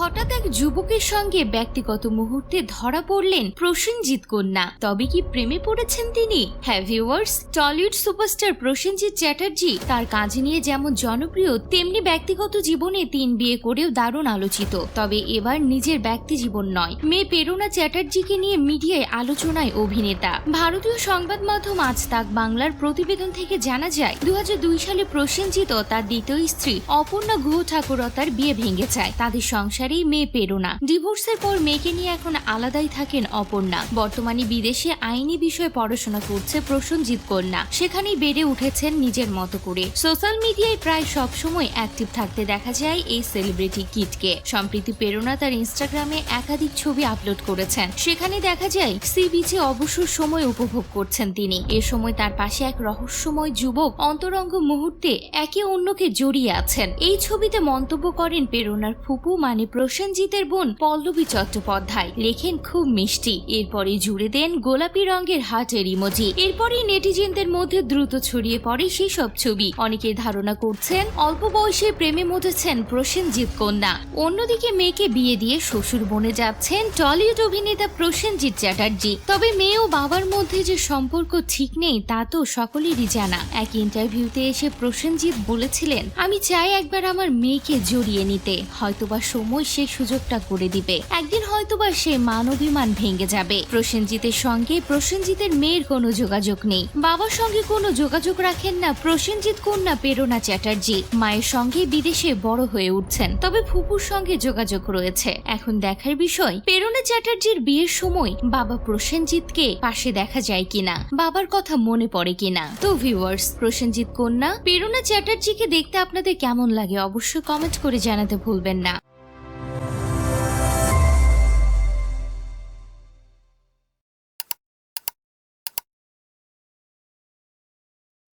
হঠাৎ এক যুবকের সঙ্গে ব্যক্তিগত মুহূর্তে ধরা পড়লেন প্রসেনজিৎ কন্যা। তবে কি প্রেমে পড়েছেন তিনি? হ্যাঁ viewers Tollywood superstar Prosenjit Chatterjee তার কাজ নিয়ে যেমন জনপ্রিয়, তেমনি ব্যক্তিগত জীবনে তিন বিয়ে করেও দারুণ আলোচিত। তবে এবার নিজের ব্যক্তি জীবন নয়। মেয়ে প্রেরণা চ্যাটার্জিকে নিয়ে মিডিয়ায় আলোচনায় অভিনেতা। ভারতীয় সংবাদ মাধ্যম আজ তাক বাংলার প্রতিবেদন থেকে জানা যায় দু হাজার দুই সালে প্রসেনজিৎ ও তার দ্বিতীয় স্ত্রী অপর্ণা গুহ ঠাকুরতার বিয়ে ভেঙে যায়। তাদের সংসারেই মেয়ে প্রেরণা। ডিভোর্সের পর মেয়েকে নিয়ে এখন আলাদাই থাকেন অপর্ণা। বর্তমানে বিদেশে আইনি বিষয়ে পড়াশোনা করছে প্রসেনজিৎ কন্যা। সেখানেই বেড়ে উঠেছেন নিজের মতো করে। সোশ্যাল মিডিয়ায় প্রায় সবসময় অ্যাক্টিভ থাকতে দেখা যায় এই সেলিব্রিটি কিটকে। সম্প্রীতি প্রেরণা তার ইনস্টাগ্রামে একাধিক ছবি আপলোড করেছেন। সেখানে দেখা যায়, সি বিচে অবসর সময় উপভোগ করছেন তিনি। এ সময় তার পাশে এক রহস্যময় যুবক অন্তরঙ্গ মুহূর্তে একে অন্যকে জড়িয়ে আছেন। এই ছবিতে মন্তব্য করেন প্রেরণার ফুপু মানে প্রসেনজিতের বোন পল্লবী চট্টোপাধ্যায় লেখেন খুব মিষ্টি। এরপরে জুড়ে দেন গোলাপি রঙের হার্টের ইমোজি। এরপরই নেটিজেনদের মধ্যে দ্রুত ছড়িয়ে পড়ে সেই সব ছবি। অনেকে ধারণা করছেন অল্প বয়সে প্রেমে মজেছেন প্রসেনজিৎ কন্যা। অন্যদিকে মেয়েকে বিয়ে দিয়ে শ্বশুর বনে যাচ্ছেন টলিউড অভিনেতা প্রসেনজিৎ চ্যাটার্জি। তবে মেয়ে ও বাবার মধ্যে যে সম্পর্ক ঠিক নেই, তা তো সকলেরই জানা। এক ইন্টারভিউতে এসে প্রসেনজিৎ বলেছিলেন, আমি চাই একবার আমার মেয়েকে জড়িয়ে নিতে। হয়তোবা সময় সে সুযোগটা করে দিবে। একদিন হয়তোবা সে মানবিমান ভেঙে যাবে। প্রসেনজিতের সঙ্গে প্রসেনজিতের মেয়ের কোনো যোগাযোগ নেই। বাবার সঙ্গে কোনো যোগাযোগ রাখেন না প্রসেনজিৎ কন্যা প্রেরণা চ্যাটার্জি। মায়ের সঙ্গে বিদেশে বড় হয়ে উঠছেন। তবে ফুপুর সঙ্গে যোগাযোগ রয়েছে। এখন দেখার বিষয়, প্রেরণা চ্যাটার্জির বিয়ের সময় বাবা প্রসেনজিৎকে পাশে দেখা যায় কিনা, বাবার কথা মনে পড়ে কিনা। তো ভিউয়ার্স প্রসেনজিৎ কন্যা, প্রেরণা চ্যাটার্জিকে দেখতে আপনাদের কেমন লাগে অবশ্যই কমেন্ট করে জানাতে ভুলবেন না।